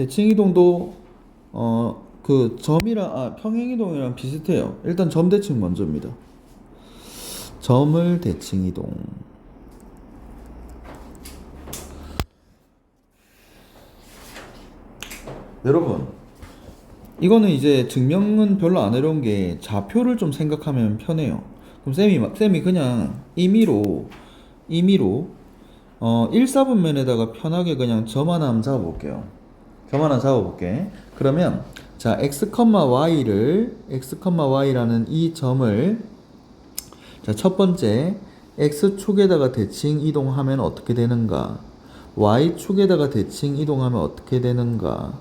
대칭 이동도 어 그 점이랑 아 평행 이동이랑 비슷해요. 일단 점 대칭 먼저입니다. 점을 대칭 이동. 여러분 이거는 이제 증명은 별로 안 어려운 게 좌표를 좀 생각하면 편해요. 그럼 쌤이 막- 쌤이 그냥 임의로 임의로 어 1, 4분면에다가 편하게 그냥 점 하나 한번 잡아볼게요. 점 하나 잡아볼게. 그러면 자 x, y를 x, y라는 이 점을 자첫 번째 x 축에다가 대칭 이동하면 어떻게 되는가? y 축에다가 대칭 이동하면 어떻게 되는가?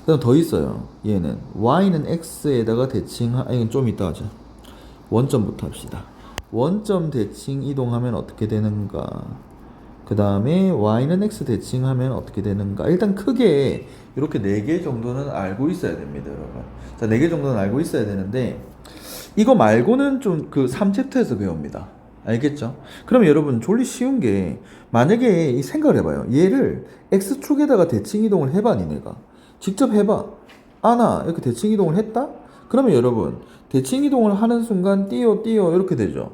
그다음 더 있어요. 얘는 y는 x에다가 대칭 아 이건 좀 이따 하자. 원점부터 합시다. 원점 대칭 이동하면 어떻게 되는가? 그 다음에 y는 x 대칭하면 어떻게 되는가? 일단 크게 이렇게 네개 정도는 알고 있어야 됩니다, 여러분. 자, 네개 정도는 알고 있어야 되는데 이거 말고는 좀 그 3챕터에서 배웁니다. 알겠죠? 그럼 여러분 졸리 쉬운 게 만약에 이 생각을 해봐요. 얘를 x축에다가 대칭 이동을 해봐, 니네가. 직접 해봐. 아나 이렇게 대칭 이동을 했다? 그러면 여러분 대칭 이동을 하는 순간 띄어 띄어 이렇게 되죠.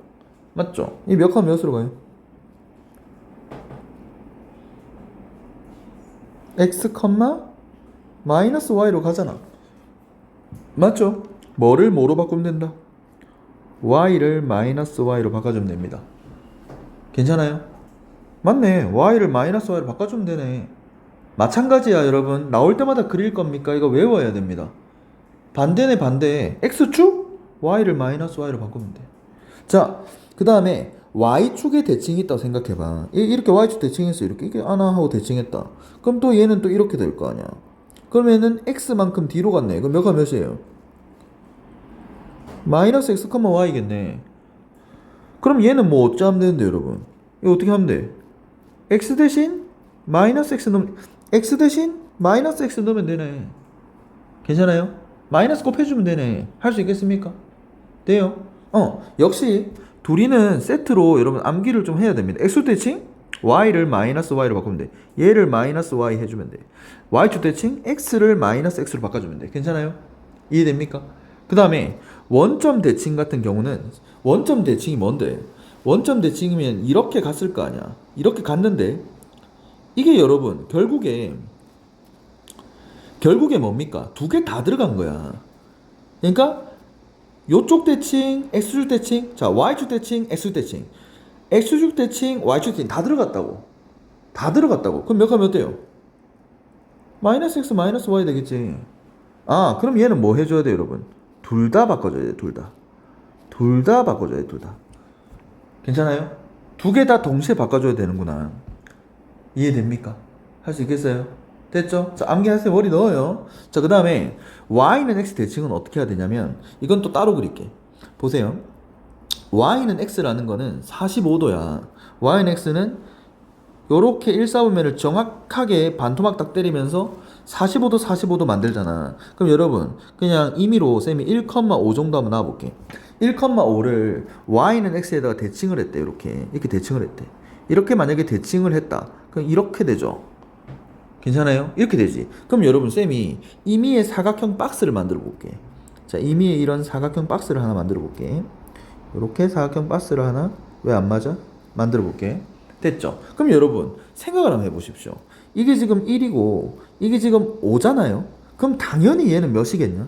맞죠? 이 몇 칸 몇으로 가요? X, 마이너스 y로 가잖아. 맞죠? 뭐를 뭐로 바꾸면 된다? y를 마이너스 y로 바꿔주면 됩니다. 괜찮아요? 맞네. y를 마이너스 y로 바꿔주면 되네. 마찬가지야, 여러분. 나올 때마다 그릴 겁니까? 이거 외워야 됩니다. 반대네, 반대. x축? y를 마이너스 y로 바꾸면 돼. 자, 그 다음에 y축에 대칭이 있다고 생각해봐. 이- 이렇게 y축 대칭했어. 이렇게. 이게 하나 하고 대칭했다. 그럼 또 얘는 또 이렇게 될 거 아니야. 그러면은 x만큼 뒤로 갔네. 그럼 몇과 몇이에요? 마이너스 x, y겠네. 그럼 얘는 뭐 어쩌면 되는데, 여러분? 이거 어떻게 하면 돼? x 대신 마이너스 x 넣으면 x 대신 마이너스 x 넣으면 되네. 괜찮아요? 마이너스 곱해주면 되네. 할 수 있겠습니까? 돼요. 어, 역시 둘이는 세트로 여러분 암기를 좀 해야 됩니다. x 대칭 y를 마이너스 y로 바꾸면 돼. 얘를 마이너스 y 해주면 돼. y축 대칭 x를 마이너스 x로 바꿔주면 돼. 괜찮아요? 이해됩니까? 그 다음에 원점 대칭 같은 경우는 원점 대칭이 뭔데? 원점 대칭이면 이렇게 갔을 거 아니야. 이렇게 갔는데 이게 여러분 결국에 결국에 뭡니까? 두 개 다 들어간 거야. 그러니까 요쪽 대칭, x축 대칭, 자 y축 대칭, x축 대칭, x축 대칭, y축 대칭 다 들어갔다고. 다 들어갔다고. 그럼 몇 하면 어때요? 마이너스 x 마이너스 y 되겠지. 아 그럼 얘는 뭐 해줘야 돼 여러분? 둘 다 바꿔줘야 돼둘 다. 둘 다 바꿔줘야 돼둘 다. 괜찮아요? 두 개 다 동시에 바꿔줘야 되는구나. 이해됩니까? 할 수 있겠어요? 됐죠? 자, 암기하세요. 머리 넣어요. 자, 그 다음에 y는 x 대칭은 어떻게 해야 되냐면 이건 또 따로 그릴게. 보세요. y는 x라는 거는 45도야. y는 x는 요렇게 1, 4분면을 정확하게 반토막 딱 때리면서 45도, 45도 만들잖아. 그럼 여러분, 그냥 임의로 쌤이 1,5 정도 한번 놔볼게. 1,5를 y는 x에다가 대칭을 했대, 이렇게. 이렇게 대칭을 했대. 이렇게 만약에 대칭을 했다. 그럼 이렇게 되죠. 괜찮아요? 이렇게 되지. 그럼 여러분, 쌤이 임의의 사각형 박스를 만들어 볼게. 자, 임의의 이런 사각형 박스를 하나 만들어 볼게. 이렇게 사각형 박스를 하나, 왜 안 맞아? 만들어 볼게. 됐죠? 그럼 여러분, 생각을 한번 해보십시오. 이게 지금 1이고, 이게 지금 5잖아요? 그럼 당연히 얘는 몇이겠냐?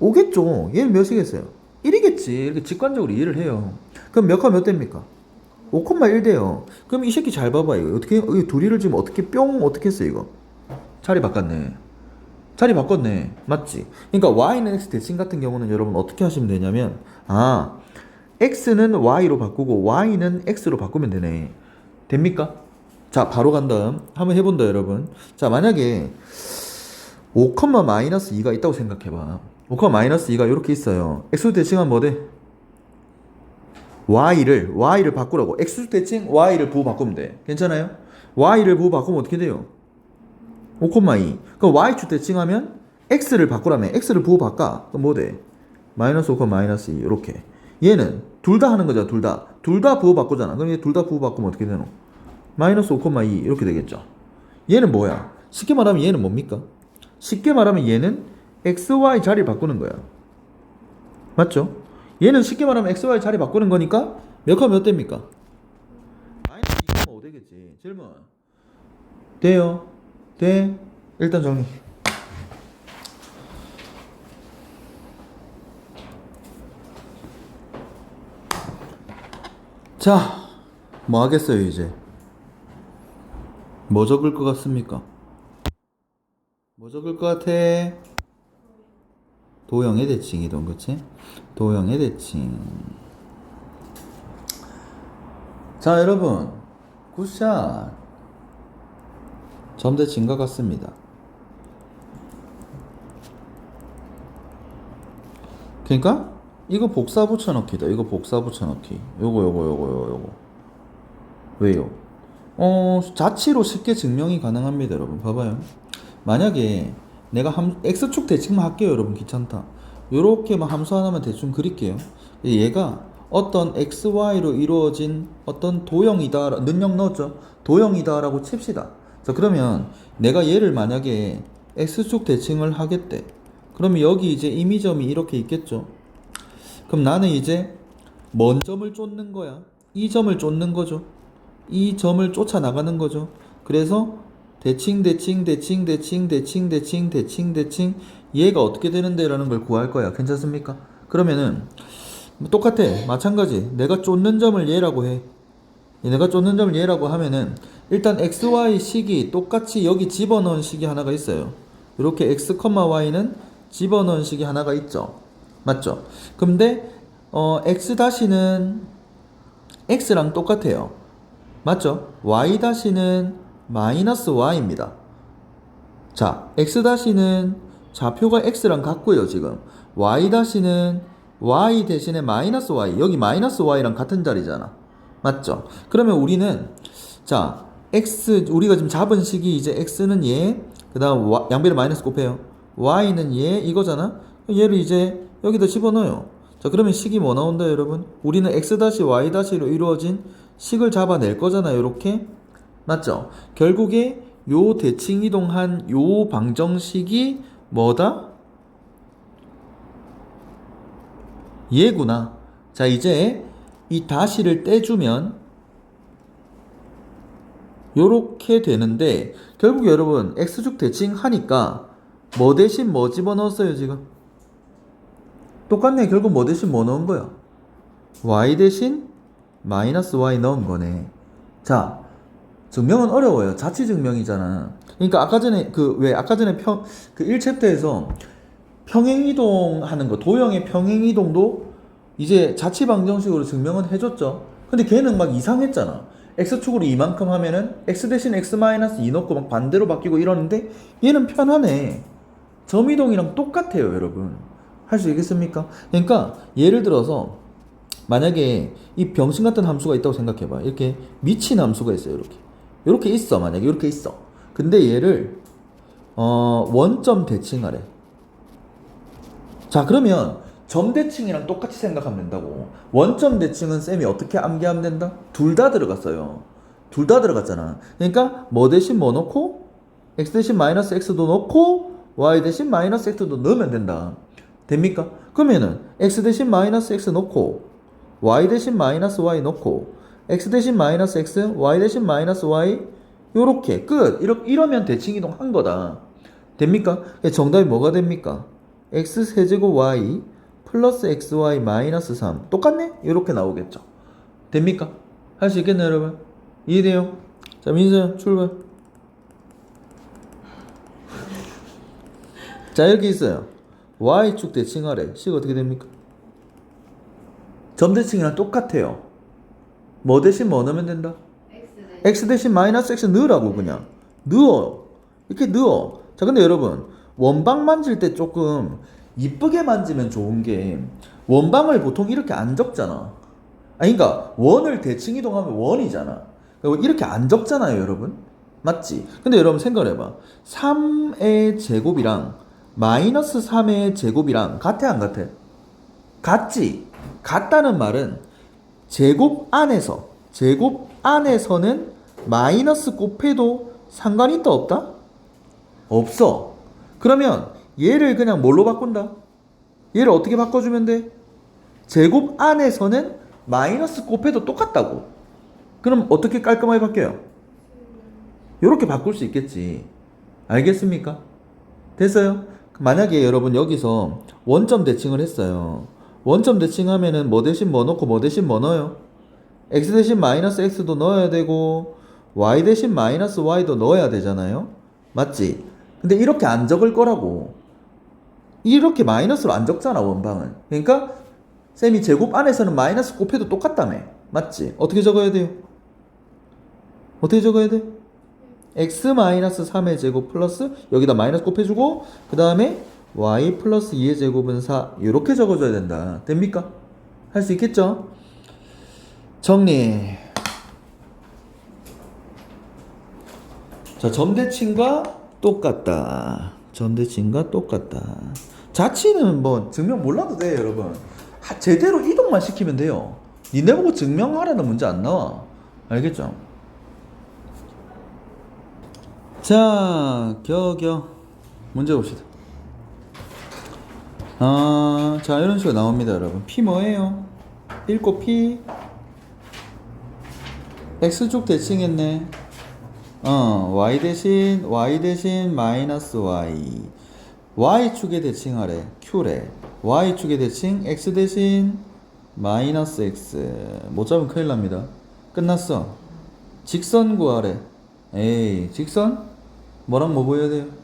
5겠죠. 얘는 몇이겠어요? 1이겠지. 이렇게 직관적으로 이해를 해요. 그럼 몇과 몇 됩니까? 5,1 돼요. 그럼 이 새끼 잘 봐봐. 이거 어떻게, 이 둘이를 지금 어떻게 뿅, 어떻게 했어, 이거? 자리 바꿨네. 자리 바꿨네. 맞지? 그러니까 y는 x 대칭 같은 경우는 여러분 어떻게 하시면 되냐면, 아, x는 y로 바꾸고 y는 x로 바꾸면 되네. 됩니까? 자, 바로 간 다음 한번 해본다, 여러분. 자, 만약에 5, 마이너스 2가 있다고 생각해봐. 5, 마이너스 2가 이렇게 있어요. x 대칭하면 뭐 돼? Y를 y를 바꾸라고. x 대칭 y를 부호 바꾸면 돼. 괜찮아요? y를 부호 바꾸면 어떻게 돼요? 5,2. 그럼 y축 대칭하면 x를 바꾸라며. x를 부호 바꿔. 그럼 뭐 돼? 마이너스 5, 마이너스 2. 이렇게. 얘는 둘 다 하는 거잖아. 둘 다. 둘 다 부호 바꾸잖아. 그럼 얘 둘 다 부호 바꾸면 어떻게 되노? 마이너스 5,2 이렇게 되겠죠. 얘는 뭐야? 쉽게 말하면 얘는 뭡니까? 쉽게 말하면 얘는 xy 자리 바꾸는 거야. 맞죠? 얘는 쉽게 말하면 xy 자리 바꾸는 거니까 몇칸몇 대입니까? 마이너스 2,5 되겠지. 질문. 돼요? 돼? 일단 정리. 자, 뭐 하겠어요, 이제? 뭐 적을 것 같습니까? 뭐 적을 것 같아? 도형의 대칭 이동, 그치? 도형의 대칭. 자, 여러분. 굿샷. 점대칭과 같습니다. 그러니까 이거 복사 붙여넣기다. 이거 복사 붙여넣기. 요거 요거 요거 요거. 왜요? 어 자치로 쉽게 증명이 가능합니다, 여러분. 봐봐요. 만약에 내가 함 x축 대칭만 할게요, 여러분. 귀찮다. 요렇게만 함수 하나만 대충 그릴게요. 얘가 어떤 xy로 이루어진 어떤 도형이다. 능력 넣었죠. 도형이다 라고 칩시다. 자 그러면 내가 얘를 만약에 x축 대칭을 하겠대. 그러면 여기 이제 임의점이 이렇게 있겠죠. 그럼 나는 이제 먼 점을 쫓는 거야. 이 점을 쫓는 거죠. 이 점을 쫓아 나가는 거죠. 그래서 대칭 대칭 대칭 대칭 대칭 대칭 대칭 대칭 얘가 어떻게 되는데라는 걸 구할 거야. 괜찮습니까? 그러면은 뭐 똑같아. 마찬가지. 내가 쫓는 점을 얘라고 해. 내가 쫓는 점을 얘라고 하면은 일단 x, y 식이 똑같이 여기 집어넣은 식이 하나가 있어요. 이렇게 x, y는 집어넣은 식이 하나가 있죠. 맞죠? 근데 어, x 다시는 x랑 똑같아요. 맞죠? y 다시는 마이너스 y입니다. 자, x 다시는 좌표가 x랑 같고요, 지금. y 다시는 y 대신에 마이너스 y. 여기 마이너스 y랑 같은 자리잖아. 맞죠? 그러면 우리는 자, x 우리가 지금 잡은 식이 이제 x는 얘, 그다음 y- 양배를 마이너스 곱해요. y는 얘 이거잖아. 얘를 이제 여기다 집어넣어요. 자, 그러면 식이 뭐 나온다, 여러분? 우리는 x 다시 y 다시로 이루어진 식을 잡아낼 거잖아요, 이렇게. 맞죠? 결국에 요 대칭 이동한 요 방정식이 뭐다? 얘구나. 자, 이제 이 다시를 떼주면 요렇게 되는데 결국 여러분 x축 대칭 하니까 뭐 대신 뭐 집어넣었어요 지금 똑같네 결국 뭐 대신 뭐 넣은 거야 y 대신 마이너스 y 넣은 거네 자 증명은 어려워요 자치 증명이잖아 그러니까 아까 전에 그 왜 아까 전에 평 그 1챕터에서 평행 이동 하는 거 도형의 평행 이동도 이제 자치 방정식으로 증명은 해줬죠. 근데 걔는 막 이상했잖아. x축으로 이만큼 하면은 x 대신 x 마이너스 2 넣고 막 반대로 바뀌고 이러는데 얘는 편하네. 점이동이랑 똑같아요, 여러분. 할 수 있겠습니까? 그러니까 예를 들어서 만약에 이 병신 같은 함수가 있다고 생각해봐. 이렇게 미친 함수가 있어요, 이렇게. 이렇게 있어, 만약에 이렇게 있어. 근데 얘를 어 원점 대칭하래. 자 그러면 점 대칭이랑 똑같이 생각하면 된다고 원점 대칭은 쌤이 어떻게 암기하면 된다? 둘 다 들어갔어요 둘 다 들어갔잖아 그러니까 뭐 대신 뭐 넣고 x 대신 마이너스 x도 넣고 y 대신 마이너스 x도 넣으면 된다 됩니까? 그러면은 x 대신 마이너스 x 넣고 y 대신 마이너스 y 넣고 x 대신 마이너스 x y 대신 마이너스 y 요렇게 끝 이러, 이러면 대칭 이동 한 거다 됩니까? 정답이 뭐가 됩니까? x 세제곱 y 플러스 xy 마이너스 3 똑같네? 이렇게 나오겠죠 됩니까? 할 수 있겠나요 여러분? 이해돼요? 자 민서야 출발 자 이렇게 있어요 y축 대칭하래 식 어떻게 됩니까? 점 대칭이랑 똑같아요 뭐 대신 뭐 넣으면 된다? X 대신 마이너스 x 넣으라고 그냥. 넣어. 이렇게 넣어. 자 근데 여러분 원방 만질 때 조금 이쁘게 만지면 좋은 게 원방을 보통 이렇게 안 적잖아. 아니 그러니까 원을 대칭 이동하면 원이잖아. 이렇게 안 적잖아요 여러분. 맞지? 근데 여러분 생각해봐. 3의 제곱이랑 마이너스 3의 제곱이랑 같아 안 같아? 같지? 같다는 말은 제곱 안에서 제곱 안에서는 마이너스 곱해도 상관이 있다 없다? 없어. 그러면 얘를 그냥 뭘로 바꾼다? 얘를 어떻게 바꿔주면 돼? 제곱 안에서는 마이너스 곱해도 똑같다고. 그럼 어떻게 깔끔하게 바뀌어요? 이렇게 바꿀 수 있겠지. 알겠습니까? 됐어요? 만약에 여러분 여기서 원점 대칭을 했어요. 원점 대칭하면은 뭐 대신 뭐 넣고 뭐 대신 뭐 넣어요? x 대신 마이너스 x도 넣어야 되고 y 대신 마이너스 y도 넣어야 되잖아요. 맞지? 근데 이렇게 안 적을 거라고. 이렇게 마이너스로 안 적잖아 원방은. 그러니까 쌤이 제곱 안에서는 마이너스 곱해도 똑같다며. 맞지? 어떻게 적어야 돼요? 어떻게 적어야 돼? x 마이너스 3의 제곱 플러스 여기다 마이너스 곱해주고 그 다음에 y 플러스 2의 제곱은 4 이렇게 적어줘야 된다. 됩니까? 할 수 있겠죠? 정리. 자, 점대칭과 똑같다. 점대칭과 똑같다. 자치는 뭐 증명 몰라도 돼, 여러분. 하- 제대로 이동만 시키면 돼요. 니네 보고 증명하라는 문제 안 나와. 알겠죠? 자, 겨겨 문제 봅시다. 아, 자 이런 식으로 나옵니다, 여러분. P 뭐예요? 읽고 P x축 대칭했네. 어, y 대신 y 대신 마이너스 y. y축에 대칭하래. q래. y축에 대칭 x 대신 마이너스 x. 못 잡으면 큰일 납니다. 끝났어. 직선 구하래. 에이, 직선? 뭐랑 뭐 보여야 돼요?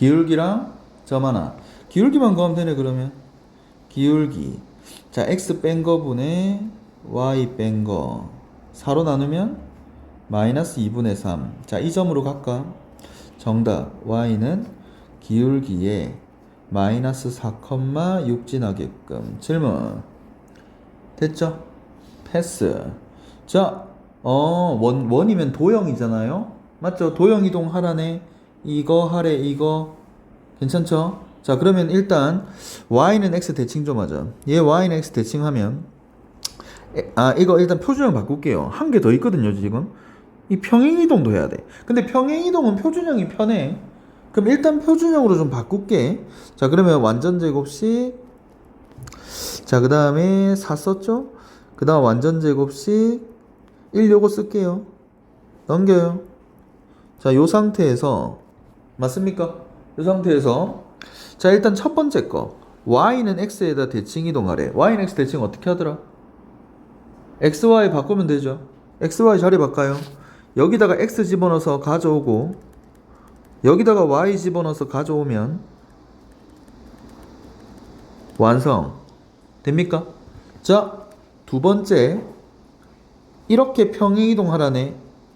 기울기랑 점 하나. 기울기만 구하면 되네, 그러면. 기울기. 자, x 뺀 거분의 y 뺀 거. 4로 나누면 마이너스 2분의 3. 자, 이 점으로 갈까? 정답. y는 기울기에 마이너스 4,6 지나게끔. 질문. 됐죠? 패스. 자, 어, 원, 원이면 도형이잖아요? 맞죠? 도형 이동 하라네. 이거 하래, 이거. 괜찮죠? 자, 그러면 일단, y는 x 대칭 좀 하자. 얘 y는 x 대칭하면, 에, 아, 이거 일단 표준형 바꿀게요. 한 개 더 있거든요, 지금. 이 평행 이동도 해야 돼. 근데 평행 이동은 표준형이 편해. 그럼 일단 표준형으로 좀 바꿀게. 자, 그러면 완전 제곱식. 자, 그 다음에 4 썼죠? 그 다음 완전 제곱식 1 요거 쓸게요. 넘겨요. 자, 요 상태에서 맞습니까? 요 상태에서 자, 일단 첫 번째 거 y는 x에다 대칭 이동하래. y는 x 대칭 어떻게 하더라? xy 바꾸면 되죠. xy 자리 바꿔요. 여기다가 x 집어넣어서 가져오고 여기다가 y 집어넣어서 가져오면 완성. 됩니까? 자, 두 번째 이렇게 평행 이동하라네.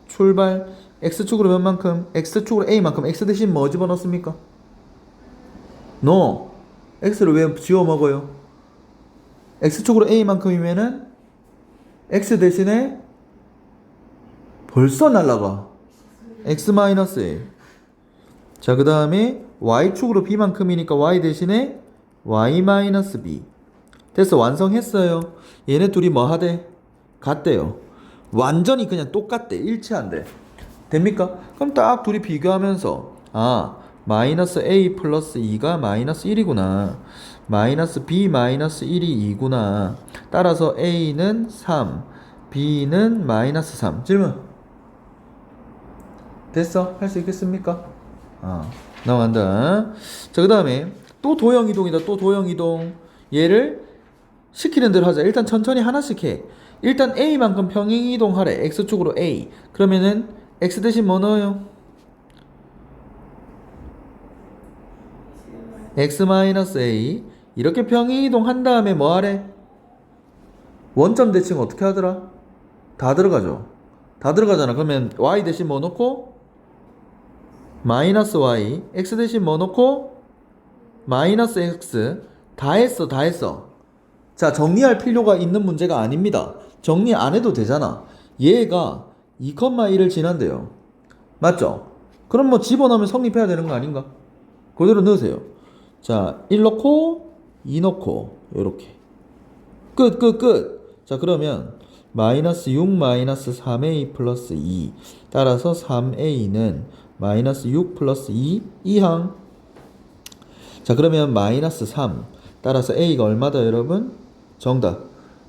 출발 x축으로 몇 만큼? x축으로 a만큼 x 대신 뭐 집어넣습니까? no. x를 왜 지워 먹어요? x축으로 a만큼이면은 x 대신에 벌써 날라가. x 마이너스 a. 자, 그 다음에 y축으로 b만큼이니까 y 대신에 y 마이너스 b. 됐어, 완성했어요. 얘네 둘이 뭐 하대? 같대요. 완전히 그냥 똑같대. 일치한대. 됩니까? 그럼 딱 둘이 비교하면서 아 마이너스 a 플러스 2가 마이너스 1이구나. 마이너스 b 마이너스 1이 2구나. 따라서 a는 3, b는 마이너스 3. 질문. 됐어? 할 수 있겠습니까? 아, 나간다. 자, 그 다음에 또 도형 이동이다. 또 도형 이동. 얘를 시키는 대로 하자. 일단 천천히 하나씩 해. 일단 A만큼 평행 이동하래. X축으로 A. 그러면은 X 대신 뭐 넣어요? X-A. 이렇게 평행 이동한 다음에 뭐 하래? 원점 대칭 어떻게 하더라? 다 들어가죠. 다 들어가잖아. 그러면 Y 대신 뭐 넣고? 마이너스 Y. X 대신 뭐 넣고? 마이너스 X. 다 했어. 다 했어. 자, 정리할 필요가 있는 문제가 아닙니다. 정리 안 해도 되잖아. 얘가 2,1을 지난대요. 맞죠? 그럼 뭐 집어넣으면 성립해야 되는 거 아닌가? 그대로 넣으세요. 자, 1 넣고, 2 넣고, 요렇게. 끝, 끝, 끝. 자, 그러면 마이너스 6 마이너스 3a 플러스 2 따라서 3a는 마이너스 6 플러스 2 이항 자 그러면 마이너스 3 따라서 a가 얼마다 여러분? 정답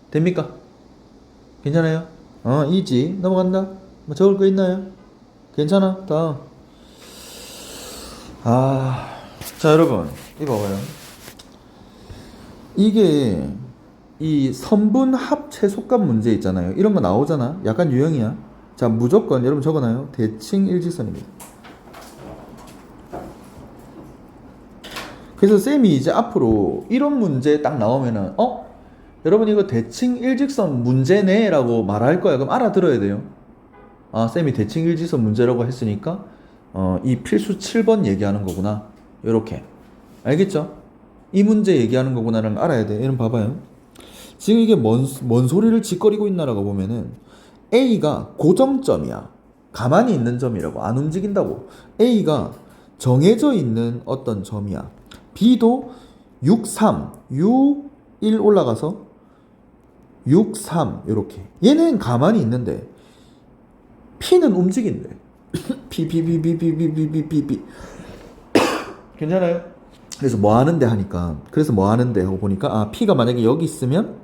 됩니까? 괜찮아요? 어 이지. 넘어간다. 뭐 적을 거 있나요? 괜찮아. 다음. 아 자 여러분. 이거 봐봐요. 이게 이 선분 합 최소값 문제 있잖아요. 이런 거 나오잖아. 약간 유형이야. 자 무조건 여러분 적어놔요. 대칭 일직선입니다. 그래서 쌤이 이제 앞으로 이런 문제 딱 나오면은 어? 여러분 이거 대칭 일직선 문제네? 라고 말할 거야 그럼 알아들어야 돼요. 아 쌤이 대칭 일직선 문제라고 했으니까 어, 이 필수 7번 얘기하는 거구나. 요렇게. 알겠죠? 이 문제 얘기하는 거구나를 알아야 돼. 여러분 봐봐요. 지금 이게 뭔, 뭔 소리를 짓거리고 있나라고 보면은 A가 고정점이야. 가만히 있는 점이라고. 안 움직인다고. A가 정해져 있는 어떤 점이야. B도 6, 3, 6, 1 올라가서 6, 3 이렇게. 얘는 가만히 있는데 P는 움직인대. P 괜찮아요? 그래서 뭐 하는데 하니까 그래서 뭐 하는데 하고 보니까 아 P가 만약에 여기 있으면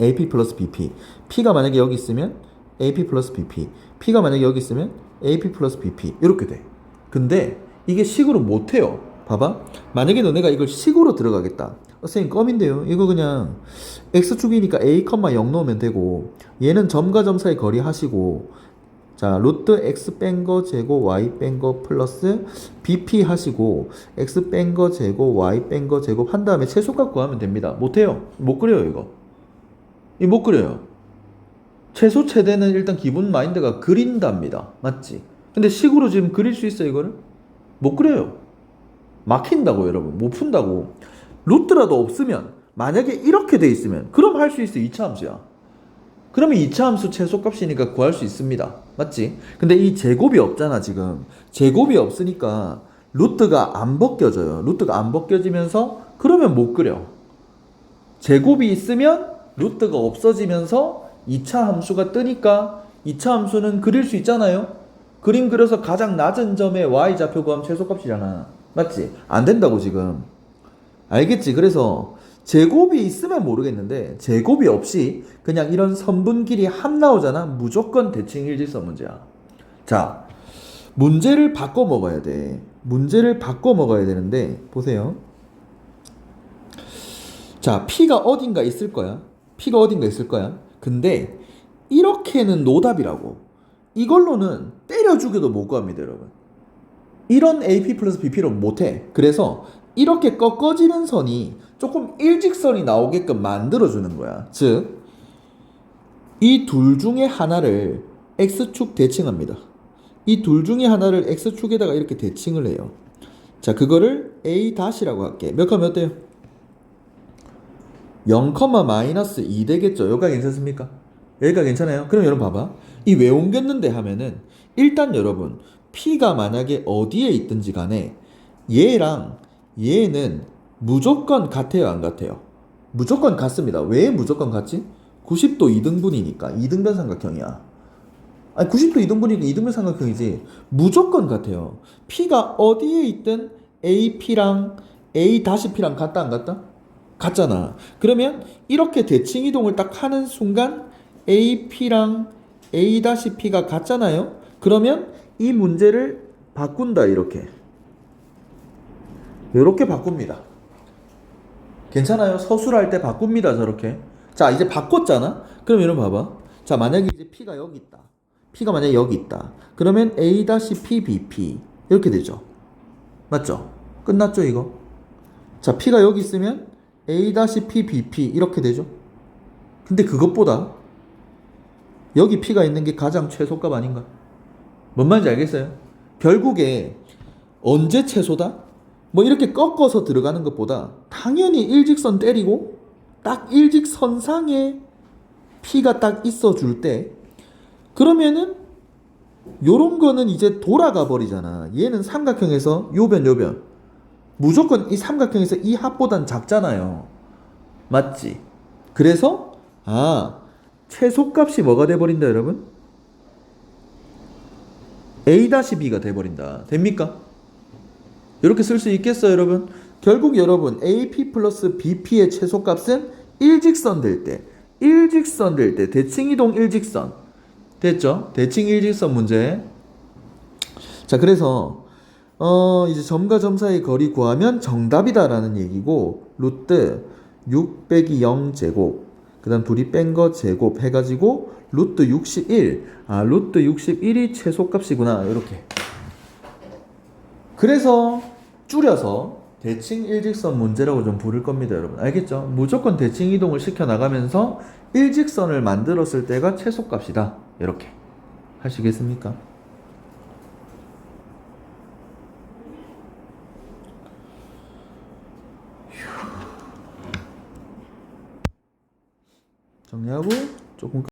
AP 플러스 BP P가 만약에 여기 있으면 AP 플러스 BP P가 만약에 여기 있으면 AP 플러스 BP 이렇게 돼. 근데 이게 식으로 못해요. 봐봐. 만약에 너네가 이걸 식으로 들어가겠다. 어, 선생님 껌인데요. 이거 그냥 X축이니까 A, 0 넣으면 되고 얘는 점과 점 사이 거리 하시고 자 루트 X 뺀 거 제곱 Y 뺀 거 플러스 BP 하시고 X 뺀 거 제곱 Y 뺀 거 제곱 한 다음에 최소값 구하면 됩니다. 못해요. 못 그려요 이거. 이 못 그려요. 최소 최대는 일단 기본 마인드가 그린답니다. 맞지? 근데 식으로 지금 그릴 수 있어 이거를? 못 그려요. 막힌다고 여러분. 못 푼다고 루트라도 없으면 만약에 이렇게 돼 있으면 그럼 할 수 있어 2차 함수야 그러면 2차 함수 최소값이니까 구할 수 있습니다 맞지 근데 이 제곱이 없잖아 지금 제곱이 없으니까 루트가 안 벗겨져요 루트가 안 벗겨지면서 그러면 못 그려 제곱이 있으면 루트가 없어지면서 2차 함수가 뜨니까 2차 함수는 그릴 수 있잖아요. 그림 그려서 가장 낮은 점의 y좌표 구하면 최소값이잖아. 맞지? 안 된다고 지금. 알겠지? 그래서 제곱이 있으면 모르겠는데 제곱이 없이 그냥 이런 선분 길이 합 나오잖아. 무조건 대칭 일직선 문제야. 자, 문제를 바꿔 먹어야 돼. 문제를 바꿔 먹어야 되는데 보세요. 자, P가 어딘가 있을 거야. P가 어딘가 있을 거야. 근데 이렇게는 노답이라고. 이걸로는 때려 죽여도 못 구합니다, 여러분. 이런 AP 플러스 BP로 못해. 그래서 이렇게 꺾어지는 선이 조금 일직선이 나오게끔 만들어주는 거야. 즉, 이 둘 중에 하나를 X축 대칭합니다. 이 둘 중에 하나를 X축에다가 이렇게 대칭을 해요. 자, 그거를 A 다시라고 할게. 몇컴몇 돼요? 0, 마이너스 2 되겠죠. 여기가 괜찮습니까? 여기가 괜찮아요? 그럼 여러분 봐봐. 이 왜 옮겼는데 하면은 일단 여러분 P가 만약에 어디에 있든지 간에 얘랑 얘는 무조건 같아요 안 같아요? 무조건 같습니다. 왜 무조건 같지? 90도 이등분이니까 이등변 삼각형이야. 아니 90도 이등분이니까 이등변 삼각형이지 무조건 같아요. P가 어디에 있든 AP랑 A-P랑 같다 안 같다? 같잖아. 그러면 이렇게 대칭 이동을 딱 하는 순간 AP랑 A-P가 같잖아요. 그러면 이 문제를 바꾼다 이렇게. 이렇게 바꿉니다. 괜찮아요? 서술할 때 바꿉니다 저렇게. 자 이제 바꿨잖아. 그럼 여러분 봐봐. 자 만약에 이제 P가 여기 있다. P가 만약에 여기 있다. 그러면 A-P BP 이렇게 되죠. 맞죠? 끝났죠 이거? 자 P가 여기 있으면 A-P BP 이렇게 되죠. 근데 그것보다 여기 P가 있는 게 가장 최소값 아닌가? 뭔 말인지 알겠어요? 결국에 언제 최소다? 뭐 이렇게 꺾어서 들어가는 것보다 당연히 일직선 때리고 딱 일직선상에 P가 딱 있어 줄 때 그러면은 요런 거는 이제 돌아가 버리잖아. 얘는 삼각형에서 요변 요변 무조건 이 삼각형에서 이 합보단 작잖아요. 맞지? 그래서 아 최소값이 뭐가 돼버린다 여러분? a-b가 돼버린다 됩니까? 이렇게 쓸 수 있겠어요 여러분? 결국 여러분 AP 플러스 BP의 최소값은 일직선 될 때 일직선 될 때 대칭이동 일직선 됐죠? 대칭 일직선 문제 자 그래서 어 이제 점과 점 사이 거리 구하면 정답이다라는 얘기고 루트 6 빼기 0 제곱 그 다음 둘이 뺀 거 제곱 해가지고 루트 61 아 루트 61이 최소값이구나 이렇게 그래서 줄여서 대칭 일직선 문제라고 좀 부를 겁니다, 여러분. 알겠죠? 무조건 대칭 이동을 시켜 나가면서 일직선을 만들었을 때가 최소값이다. 이렇게 하시겠습니까? 정리하고 조금